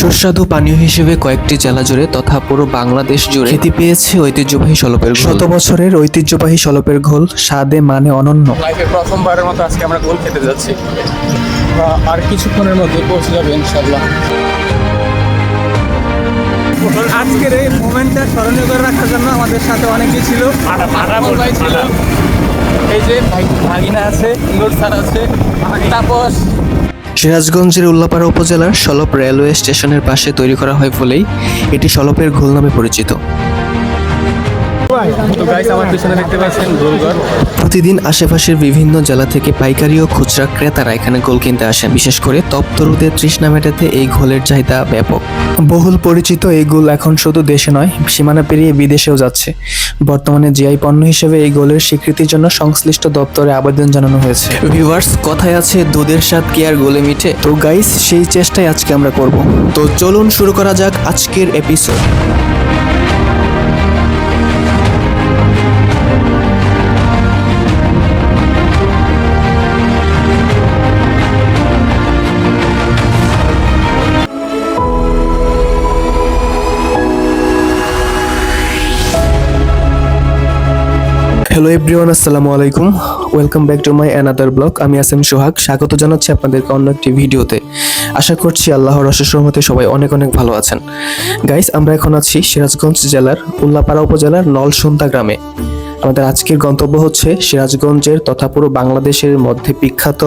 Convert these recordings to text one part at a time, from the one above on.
সুস্বাদু পানীয় হিসেবে কয়েকটি জেলা জুড়ে তথা পুরো বাংলাদেশ জুড়ে খ্যাতি পেয়েছে ঐতিহ্যবাহী সলপের শত বছরের ঐতিহ্যবাহী সলপের ঘোল স্বাদে মানে অনন্য। লাইফে প্রথমবারের মতো আজকে আমরা ঘোল খেতে যাচ্ছি। আর কিছুক্ষণের মধ্যে পৌঁছে যাবে ইনশাল্লাহ আজকের এই মোমেন্টটা স্মরণীয় করে রাখার জন্য আমাদের সাথে অনেকেই ছিল। এই যে ভাগিনা আছে নূর স্যার আছে তাপস সিরাজগঞ্জের উল্লাপাড়া উপজেলার সলপ রেলওয়ে স্টেশনের পাশে তৈরি করা হয় বলেই এটি সলপের ঘোল নামে পরিচিত। তো গাইস আমার পিছনে দেখতে পাচ্ছেন গোলঘর প্রতিদিন আশেপাশের বিভিন্ন জেলা থেকে পাইকারি ও খুচরা ক্রেতারা এখানে গোল কিনতে আসেন। বিশেষ করে তপ্তরুদের তৃষ্ণা মেটাতে এই ঘোলের চাহিদা ব্যাপক। বহুল পরিচিত এই গোল এখন শুধু দেশে নয় সীমানা পেরিয়ে বিদেশেও যাচ্ছে। বর্তমানে জিআই পণ্য হিসেবে এই গোলের স্বীকৃতির জন্য সংশ্লিষ্ট দপ্তরে আবেদন জানানো হয়েছে। ভিউয়ার্স কথায় আছে দুধের স্বাদ কি আর গোলে মিঠে? তো গাইস সেই চেষ্টাই আজকে আমরা করব। তো চলুন শুরু করা যাক আজকের এপিসোড হ্যালো এভরিওয়ান আসসালামু আলাইকুম। Welcome back to my another blog আমি আসেম সোহাগ। স্বাগত জানাচ্ছি আপনাদেরকে অন্য একটি ভিডিওতে। আশা করছি আল্লাহর অশেষ রহমতে সবাই অনেক অনেক ভালো আছেন। গাইস আমরা এখন আছি সিরাজগঞ্জ জেলার উল্লাপাড়া উপজেলার নলসুন্দা গ্রামে। আমাদের আজকের গন্তব্য হচ্ছে সিরাজগঞ্জের তথা পুরো বাংলাদেশের মধ্যে বিখ্যাত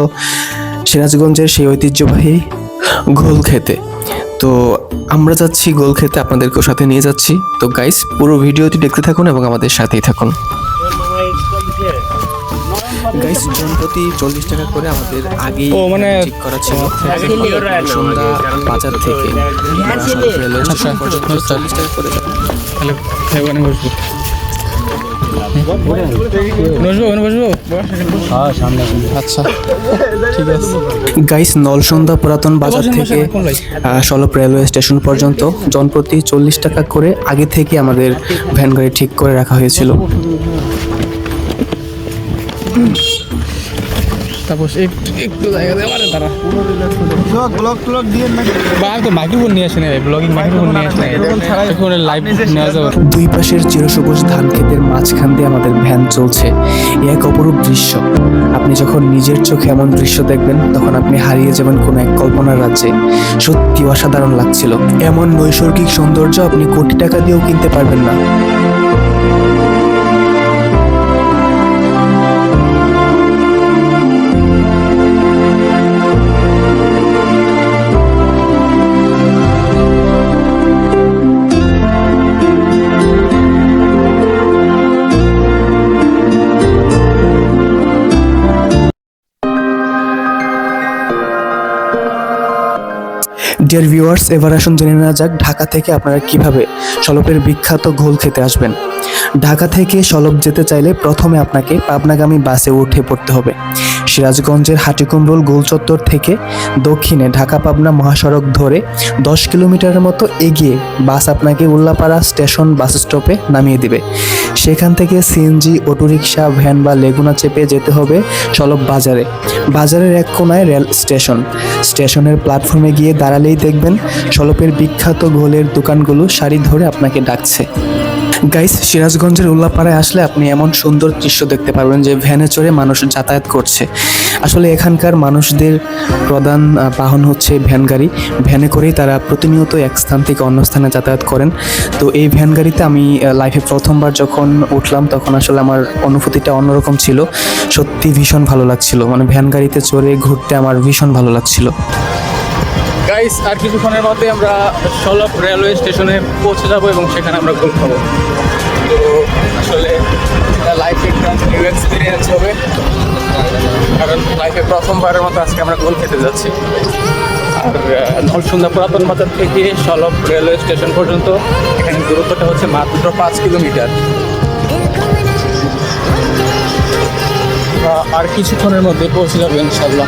সিরাজগঞ্জের সেই ঐতিহ্যবাহী ঘোল খেতে। তো আমরা যাচ্ছি গোল খেতে, আপনাদেরকেও সাথে নিয়ে যাচ্ছি। তো গাইস পুরো ভিডিওটি দেখতে থাকুন এবং আমাদের সাথেই থাকুন। গাইস জনপ্রতি চল্লিশ টাকা করে আমাদের আগেই ও, মানে- ঠিক করা ছিল। সন্ধ্যা বাজার থেকে। স্টেশন পর্যন্ত চল্লিশ টাকা করে। ওখানে বসবো। আচ্ছা ঠিক আছে। গাইস নলসন্ধ্যা পুরাতন বাজার থেকে সলপ রেলওয়ে স্টেশন পর্যন্ত জনপ্রতি চল্লিশ টাকা করে আগে থেকে আমাদের ভ্যান গাড়ি ঠিক করে রাখা হয়েছিল। তাপস একটু জায়গা দেওয়া মানে তারা। বা আমি তো মাইক্রোফোন নিয়ে আসি না ব্লগিং মাইক্রোফোন নিয়ে আসি না লাইভ নেওয়া যাবে। দুই পাশের চিরসবুজ ধান ক্ষেতের মাঝখান দিয়ে আমাদের ভ্যান চলছে। এ এক অপরূপ দৃশ্য। আপনি যখন নিজের চোখে এমন দৃশ্য দেখবেন তখন আপনি হারিয়ে যাবেন কোনো এক কল্পনার রাজ্যে। সত্যি অসাধারণ লাগছিল। এমন নৈসর্গিক সৌন্দর্য আপনি কোটি টাকা দিয়েও কিনতে পারবেন না। ডিয়ার ভিউয়ার্স এবার আসুন জেনে নেওয়া যাক ঢাকা থেকে আপনারা কীভাবে সলপের বিখ্যাত ঘোল খেতে আসবেন। ঢাকা থেকে সলপ যেতে চাইলে প্রথমে আপনাকে পাবনাগামী বাসে উঠে পড়তে হবে। সিরাজগঞ্জের হাটিকুমরুল গোল চত্বর থেকে দক্ষিণে ঢাকা পাবনা মহাসড়ক ধরে দশ কিলোমিটারের মতো এগিয়ে বাস আপনাকে উল্লাপাড়া স্টেশন বাস স্টপে নামিয়ে দিবে। সেখান থেকে সিএনজি, অটোরিকশা, ভ্যান বা লেগুনা চেপে যেতে হবে সলপ বাজারে। বাজারের এক কোনায় রেল স্টেশন। স্টেশনের প্ল্যাটফর্মে গিয়ে দাঁড়ালেই দেখবেন সলপের বিখ্যাত ঘোলের দোকানগুলো সারি ধরে আপনাকে ডাকছে। গাইস সিরাজগঞ্জের উল্লাপাড়ায় আসলে আপনি এমন সুন্দর দৃশ্য দেখতে পারবেন যে ভ্যানে চড়ে মানুষ যাতায়াত করছে। আসলে এখানকার মানুষদের প্রধান বাহন হচ্ছে ভ্যান গাড়ি। ভ্যানে করেই তারা প্রতিনিয়ত এক স্থান থেকে অন্য স্থানে যাতায়াত করেন। তো এই ভ্যান গাড়িতে আমি লাইফে প্রথমবার যখন উঠলাম, তখন আসলে আমার অনুভূতিটা অন্যরকম ছিল। সত্যি ভীষণ ভালো লাগছিল। মানে ভ্যান গাড়িতে চড়ে ঘুরতে আমার ভীষণ ভালো লাগছিল। গাইস আর কিছুক্ষণের মধ্যে আমরা সলপ রেলওয়ে স্টেশনে পৌঁছে যাব এবং সেখানে আমরা গোল খাব তো আসলে লাইফে একটা নিউ এক্সপিরিয়েন্স হবে। কারণ লাইফে প্রথমবারের মতো আজকে আমরা গোল খেতে যাচ্ছি। আর আহ, নরসুন্দা পুরাতন বাজার থেকে সলপ রেলওয়ে স্টেশন পর্যন্ত। এখানে দূরত্বটা হচ্ছে মাত্র পাঁচ কিলোমিটার। আর কিছুক্ষণের মধ্যে পৌঁছে যাব ইনশাল্লাহ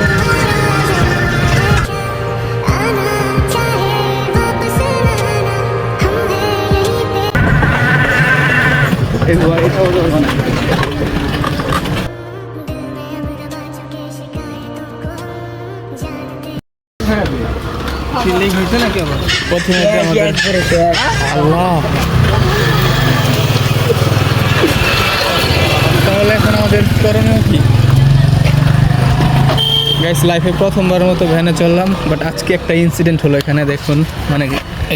লিক হয়েছে নাকি আবার? প্রথমে আমাদের? আল্লাহ। তাহলে এখন আমাদের করণীয় কি? গাইস লাইফে প্রথমবার মতো ভ্যানে চললাম বাট আজকে একটা ইনসিডেন্ট হলো এখানে দেখুন। মানে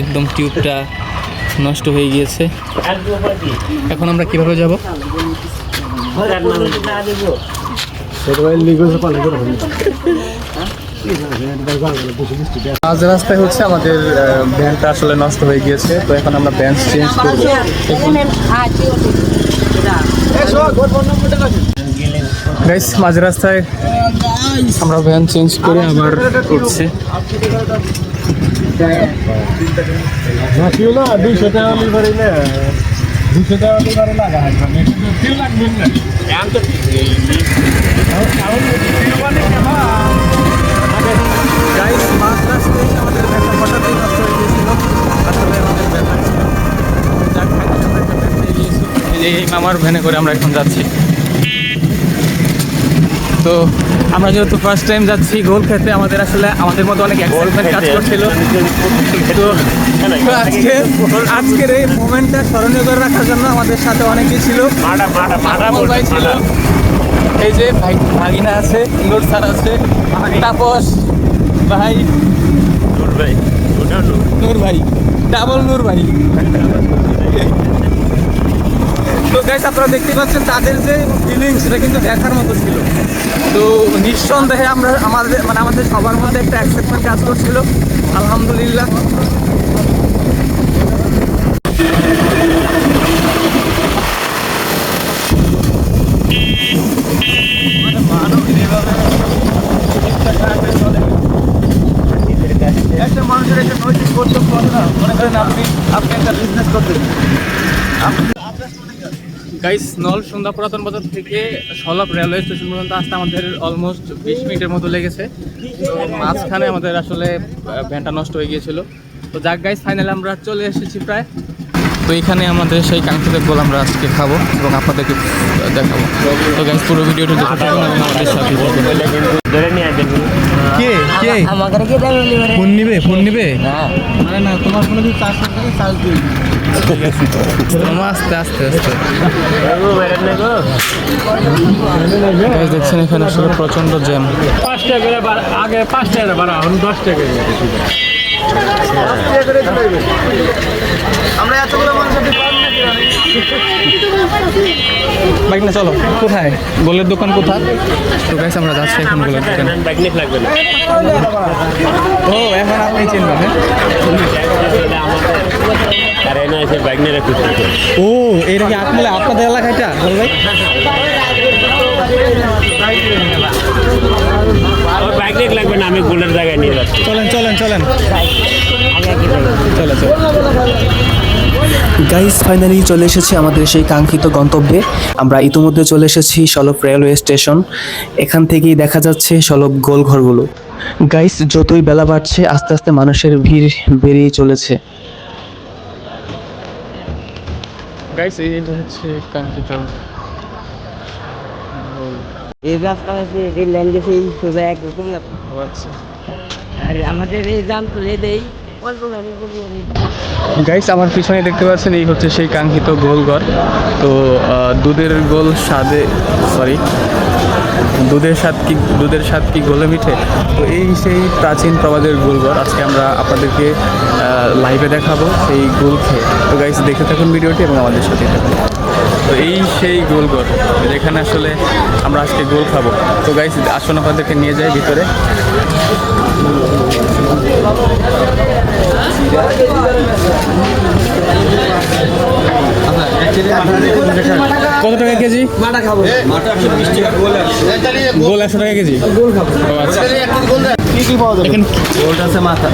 একদম টিউবটা নষ্ট হয়ে গিয়েছে। এখন আমরা কীভাবে যাব? মাঝ রাস্তায় হচ্ছে আমাদের ভ্যানটা আসলে নষ্ট হয়ে গিয়েছে, তো এখন আমরা ভ্যান চেঞ্জ করব। গাইস মাঝ রাস্তায় আমরা ভ্যান চেঞ্জ করে আবার করছি গাইস মাঝ রাস্তায় আমাদের ভ্যানটা হঠাৎই নষ্ট হয়ে গিয়েছিল আসলে আমাদের ভ্যানটা ছিল যাক ভাগ্যে আমরা একটা ভ্যান পেয়ে গিয়েছি। এই যে এই মামার ভ্যানে করে আমরা এখন যাচ্ছি। তো আমরা যেহেতু ফার্স্ট টাইম যাচ্ছি গোল খেতে আমাদের আসলে আমাদের মধ্যে অনেক এক্সাইটমেন্ট কাজ করছিল। তো তো আজকে আজকের এই মোমেন্টটা স্মরণীয় করে রাখার জন্য আমাদের সাথে অনেকেই ছিল। ভাই ছিল। এই যে ভাই ভাগিনা আছে নূর স্যার আছে তাপস ভাই। নূর ভাই। নূর ভাই। ডাবল নূর ভাই। তো গাইস আপনারা দেখতে পাচ্ছেন তাদের যে ফিলিংস সেটা কিন্তু দেখার মতো ছিল। তো নিঃসন্দেহে আমরা আমাদের মানে আমাদের সবার মধ্যে একটা অ্যাকসেপ্টমেন্ট কাজ করছিল। আলহামদুলিল্লাহ। একটা মানুষের একটা নৈতিক মনে করেন আপনি আপনি একটা বিজনেস করতেন গাইস নল সন্ধ্যা পুরাতন বাজার থেকে সলাপ রেলওয়ে স্টেশন পর্যন্ত আসতে আমাদের অলমোস্ট বিশ মিনিটের মতো লেগেছে। তো মাঝখানে আমাদের আসলে ভ্যানটা নষ্ট হয়ে গিয়েছিল। তো যাক গাইস ফাইনালি আমরা চলে এসেছি প্রায়। তো এখানে আমাদের সেই কাঙ্ক্ষিত গোল আমরা আজকে খাব এবং আপনাদেরকে দেখাবো। তো গাইস পুরো ভিডিওটা থাকুন এবং আমাদের সাথে কে? কে? আমাদের কি দেবে বলে ফোন নিবে? ফোন নিবে? মানে না তোমার ফোনে যদি চার্জ থাকে চার্জ দিই আস্তে আস্তে আস্তে। দেখছেন এখানে আসলে প্রচণ্ড জ্যাম পাঁচ টাকা আগে পাঁচ টাকা বাড়া এখন দশ টাকা বাইক না চলো। কোথায়? গোলের দোকান কোথায়? তো গাইস আমরা যাচ্ছি এখন গোলের দোকানে। লাগবে না ও এখন আপনি চিনবেন ও এটা কি আপনাদের আপনাদের এলাকাটা গোল ভাই। আমার ব্যাগনিক লাগবে না আমি গোলের জায়গায় নিয়ে যাচ্ছি। চলেন চলেন চলেন। চলে চলো। গাইস ফাইনালি চলে এসেছি আমাদের সেই কাঙ্ক্ষিত গন্তব্যে। আমরা ইতিমধ্যে চলে এসেছি সলব রেলওয়ে স্টেশন এখান থেকেই দেখা যাচ্ছে সলব গোলঘরগুলো গাইস যতই বেলা বাড়ছে আস্তে আস্তে মানুষের ভিড় বেরিয়ে চলেছে। গাইস এইটা হচ্ছে কাঙ্ক্ষিত এই রাস্তা আছে এই লাইন গেছে এই সোজা একরকম আচ্ছা। আর আমাদের এই জাম তুলে দেই গাইস আমার পিছনে দেখতে পাচ্ছেন এই হচ্ছে সেই কাঙ্ক্ষিত গোলঘর তো দুধের গোল স্বাদে সরি দুধের স্বাদ কি দুধের স্বাদ কি গোলে মিঠে? তো এই সেই প্রাচীন প্রবাদের গোলঘর আজকে আমরা আপনাদেরকে লাইভে দেখাবো সেই গোল খেয়ে। তো গাইস দেখে থাকুন ভিডিওটি এবং আমাদের সাথে থাকুন। তো এই সেই গোলঘর যেখানে আসলে আমরা আজকে গোল খাব। তো গাইস আসুন আপনাদেরকে নিয়ে যাই ভিতরে। কত টাকা কেজি? মাটা খাব গোল একশো টাকা কেজি? গোল খাব আচ্ছা। কি কি পাওয়া যাবে? এখানে আছে মাথা।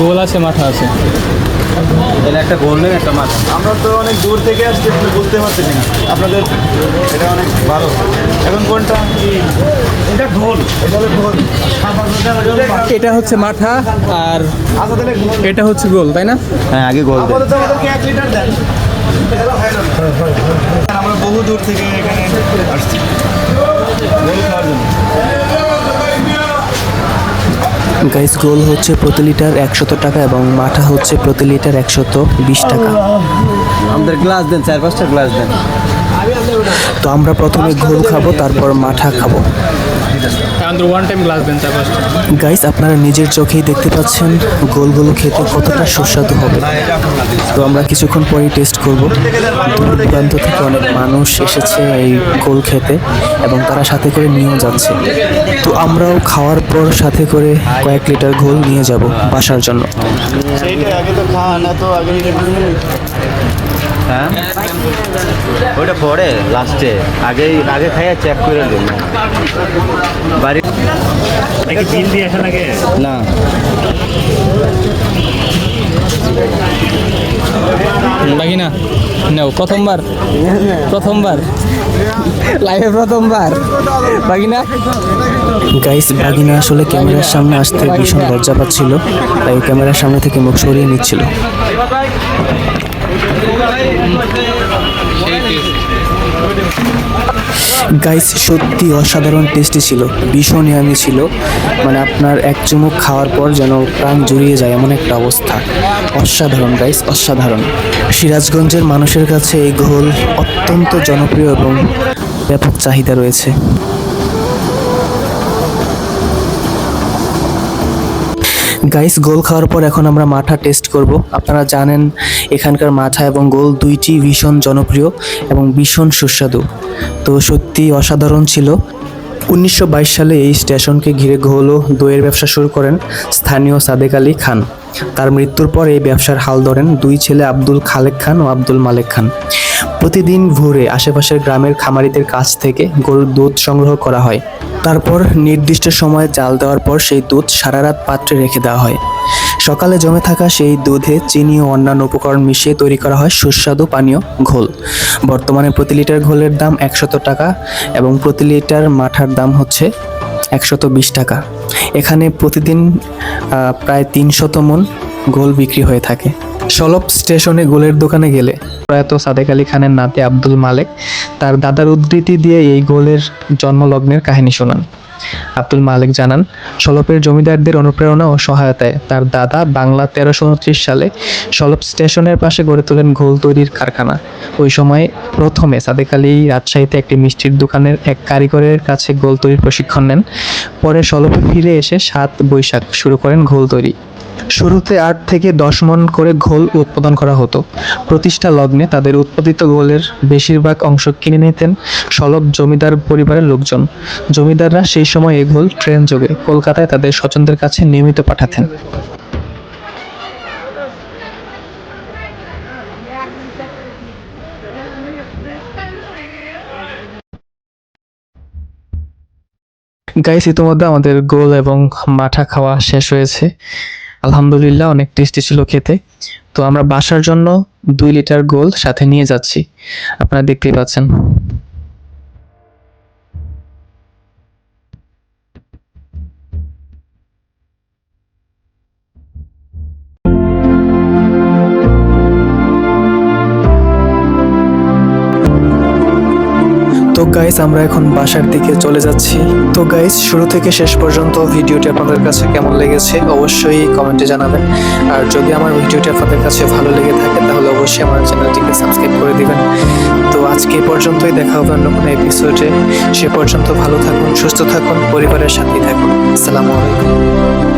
গোল আছে মাথা আছে। এটা একটা গোল নেই একটা মাথা আমরা তো অনেক দূর থেকে আসছি আপনি বুঝতে পারছেন না আপনাদের এটা অনেক ভালো। এখন কোনটা? এটা গোল এটা হলো গোল এটা হচ্ছে মাথা আর আচ্ছা এটা হচ্ছে গোল তাই না? হ্যাঁ আগে গোল আপাতত আমাদেরকে এক লিটার দেন? আমরা বহু দূর থেকে এখানে আসছি। গোল খাওয়ার জন্য। গাইস গোল হচ্ছে প্রতি লিটার একশত টাকা এবং মাঠা হচ্ছে প্রতি লিটার একশত বিশ টাকা। আমাদের গ্লাস দেন চার পাঁচটা গ্লাস দেন। তো আমরা প্রথমে ঘোল খাব তারপর মাঠা খাব। আমাদের ওয়ান টাইম গ্লাস দেন চার গাইস আপনারা নিজের চোখেই দেখতে পাচ্ছেন গোলগুলো খেতে কতটা সুস্বাদু হবে। তো আমরা কিছুক্ষণ পরেই টেস্ট করব। দূর দূরান্ত থেকে অনেক মানুষ এসেছে এই গোল খেতে এবং তারা সাথে করে নিয়েও যাচ্ছে। তো আমরাও খাওয়ার পর সাথে করে কয়েক লিটার গোল নিয়ে যাব বাসার জন্য। হ্যাঁ? ওইটা পরে লাস্টে আগে আগে খাইয়া চেক করে দিন বাড়ি বিল দিয়ে আসা লাগে না। লাগি না নাও প্রথমবার প্রথমবার লাইভে প্রথমবার। বাগিনা? গাইস বাগিনা আসলে ক্যামেরার সামনে আসতে ভীষণ লজ্জা পাচ্ছিল তাই ক্যামেরার সামনে থেকে মুখ সরিয়ে নিচ্ছিল। গাইস সত্যি অসাধারণ টেস্টি ছিল, ভীষণ ইয়ামি ছিল। মানে আপনার এক চুমুক খাওয়ার পর যেন প্রাণ জুড়িয়ে যায় এমন একটা অবস্থা। অসাধারণ গাইস অসাধারণ। সিরাজগঞ্জের মানুষের কাছে এই ঘোল অত্যন্ত জনপ্রিয় এবং ব্যাপক চাহিদা রয়েছে। গাইস গোল খাওয়ার পর এখন আমরা মাথা টেস্ট করব। আপনারা জানেন, এখানকার মাঠা এবং গোল দুইটি ভীষণ জনপ্রিয় এবং ভীষণ সুস্বাদু। তো সত্যি অসাধারণ ছিল। উনিশশো বাইশ সালে এই স্টেশনকে ঘিরে ঘোল দইয়ের ব্যবসা শুরু করেন স্থানীয় সাদেক আলী খান। তার মৃত্যুর পর এই ব্যবসার হাল ধরেন দুই ছেলে আব্দুল খালেক খান ও আব্দুল মালেক খান। প্রতিদিন ভোরে আশেপাশের গ্রামের খামারিদের কাছ থেকে গরুর দুধ সংগ্রহ করা হয়। তারপর নির্দিষ্ট সময়ে জাল দেওয়ার পর সেই দুধ সারা রাত পাত্রে রেখে দেওয়া হয়। সকালে জমে থাকা সেই দুধে চিনি ও অন্যান্য উপকরণ মিশিয়ে তৈরি করা হয় সুস্বাদু পানীয় ঘোল। বর্তমানে প্রতি লিটার ঘোলের দাম একশত টাকা এবং প্রতি লিটার মাঠার দাম হচ্ছে একশত বিশ টাকা। এখানে প্রতিদিন প্রায় তিনশত মন গোল বিক্রি হয়ে থাকে। সলপ স্টেশনে গোলের দোকানে গেলে প্রয়াত সাদেক আলী খানের নাতি আব্দুল মালেক তার দাদার উদ্ধৃতি দিয়ে এই গোলের জন্মলগ্নের কাহিনী শোনান। আব্দুল মালিক জানান, সলপের জমিদারদের অনুপ্রেরণা ও সহায়তায় তার দাদা বাংলা তেরোশো উনত্রিশ সালে সলপ স্টেশনের পাশে গড়ে তোলেন ঘোল তৈরির কারখানা। ওই সময় প্রথমে সাদেক আলী রাজশাহীতে একটি মিষ্টির দোকানের এক কারিগরের কাছে গোল তৈরির প্রশিক্ষণ নেন। পরে সলপে ফিরে এসে সাত বৈশাখ শুরু করেন ঘোল তৈরি। শুরুতে আট থেকে দশ মন করে ঘোল উৎপাদন করা হতো। প্রতিষ্ঠা লগ্নে তাদের উৎপাদিত গোলের বেশিরভাগ অংশ কিনে নিতেন সলব জমিদার পরিবারের লোকজন। জমিদাররা সেই সময় এই ঘোল ট্রেন যোগে কলকাতায় তাদের স্বজনদের কাছে নিয়মিত পাঠাতেন। গাইস, ইতিমধ্যে আমাদের গোল এবং মাঠা খাওয়া শেষ হয়েছে। আলহামদুলিল্লাহ, অনেক টেস্টি ছিল খেতে। তো আমরা বাসার জন্য দুই লিটার গোল সাথে নিয়ে যাচ্ছি। আপনারা দেখতেই পাচ্ছেন। গাইস আমরা এখন বাসার দিকে চলে যাচ্ছি। তো গাইস শুরু থেকে শেষ পর্যন্ত ভিডিওটি আপনাদের কাছে কেমন লেগেছে অবশ্যই কমেন্টে জানাবেন। আর যদি আমার ভিডিওটি আপনাদের কাছে ভালো লেগে থাকে, তাহলে অবশ্যই আমার চ্যানেলটিকে সাবস্ক্রাইব করে দিবেন। তো আজকে পর্যন্তই দেখা হবে অন্য কোনো এপিসোডে সে পর্যন্ত ভালো থাকুন, সুস্থ থাকুন, পরিবারের সাথেই থাকুন। আসসালামু আলাইকুম।